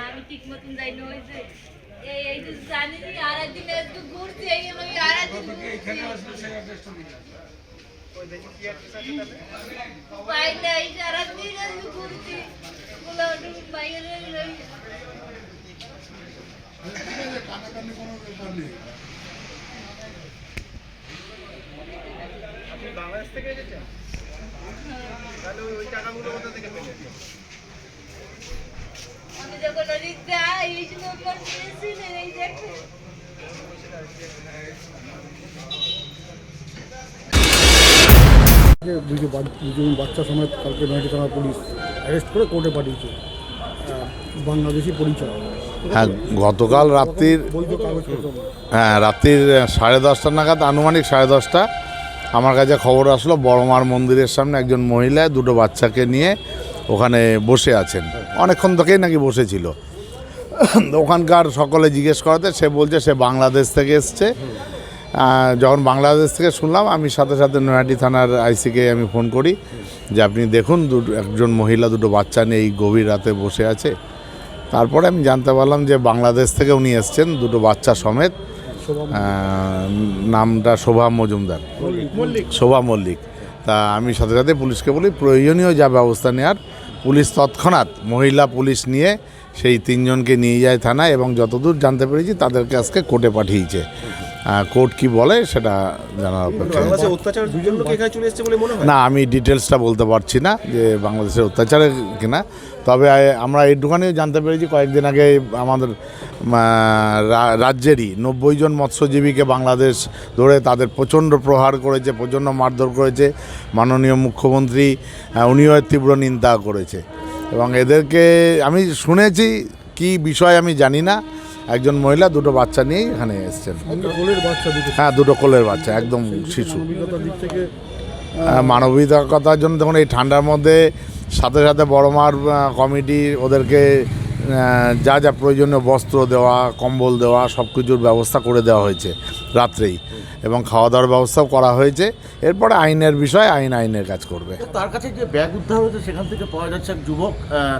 আমি ঠিক মতন যাই না ওই যে আর একদিন পাই নাই বাংলাদেশ থেকে এসেছেন? তাহলে ওই টাকাগুলো কোথা থেকে পেলেন আমি যখন ওদিক যাই এই নম্বর দিয়েছি না এই দেখো যে দুটো বা- দুজন বাচ্চা সমেত কালকে নয়টি থানা পুলিশ অ্যারেস্ট করে কোর্টে পাঠিয়েছে। বাংলাদেশি পরিচয়। হ্যাঁ গতকাল রাত্রির হ্যাঁ রাত্রির সাড়ে দশটা নাগাদ আনুমানিক সাড়ে দশটা আমার কাছে খবর আসলো বড়মার মন্দিরের সামনে একজন মহিলা দুটো বাচ্চাকে নিয়ে ওখানে বসে আছেন। অনেকক্ষণ থেকেই নাকি বসেছিল। ওখানকার সকলে জিজ্ঞেস করাতে সে বলছে সে বাংলাদেশ থেকে এসছে। যখন বাংলাদেশ থেকে শুনলাম আমি সাথে সাথে নয়াটি থানার আইসিকে আমি ফোন করি যে আপনি দেখুন দুটো একজন মহিলা দুটো বাচ্চা নিয়ে এই গভীর রাতে বসে আছে। তারপরে আমি জানতে পারলাম যে বাংলাদেশ থেকে উনি এসছেন দুটো বাচ্চা সমেত। নামটা শোভা মজুমদার। শোভা মল্লিক। তা আমি সাথে সাথে পুলিশকে বলি প্রয়োজনীয় যা ব্যবস্থা নেওয়ার পুলিশ তৎক্ষণাৎ মহিলা পুলিশ নিয়ে সেই তিনজনকে নিয়ে যায় থানায় এবং যতদূর জানতে পেরেছি তাদেরকে আজকে কোর্টে পাঠিয়েছে। কোর্ট কি বলে সেটা জানার অপেক্ষা না আমি ডিটেলসটা বলতে পারছি না যে বাংলাদেশের অত্যাচারে কিনা। তবে আমরা এইটুখানিও জানতে পেরেছি কয়েকদিন আগে আমাদের রাজ্যেরই নব্বই জন মৎস্যজীবীকে বাংলাদেশ ধরে তাদের প্রচণ্ড প্রহার করেছে প্রচণ্ড মারধর করেছে। মাননীয় মুখ্যমন্ত্রী উনিও তীব্র নিন্দা করেছে। এবং এদেরকে আমি শুনেছি কি বিষয় আমি জানি না। একজন মহিলা দুটো বাচ্চা নিয়ে এখানে এসছেন। হ্যাঁ দুটো কোলের বাচ্চা একদম শিশু। আহ, মানবিকতার জন্য দেখুন এই ঠান্ডার মধ্যে সাথে সাথে বড় মার কমিটি ওদেরকে যা যা প্রয়োজনীয় বস্ত্র দেওয়া কম্বল দেওয়া সব কিছুর ব্যবস্থা করে দেওয়া হয়েছে। রাত্রেই। এবং খাওয়া দাওয়ার ব্যবস্থাও করা হয়েছে। এরপরে আইনের বিষয় আইন আইনের কাজ করবে। তার কাছে যে ব্যাগ উদ্ধার হয়েছে সেখান থেকে পাওয়া যাচ্ছে এক যুবক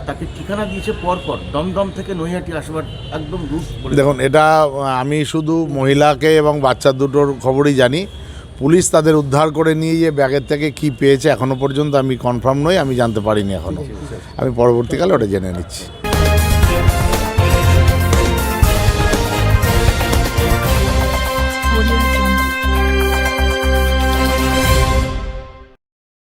তাকে ঠিকানা দিয়েছে পরপর। দমদম থেকে নৈহাটি আসবার একদম রুট দেখুন এটা আমি শুধু মহিলাকে এবং বাচ্চা দুটোর খবরই জানি। পুলিশ তাদের উদ্ধার করে নিয়ে গিয়ে ব্যাগের থেকে কি পেয়েছে এখনও পর্যন্ত আমি কনফার্ম নই আমি জানতে পারিনি এখনও। আমি পরবর্তীকালে ওটা জেনে নিচ্ছি।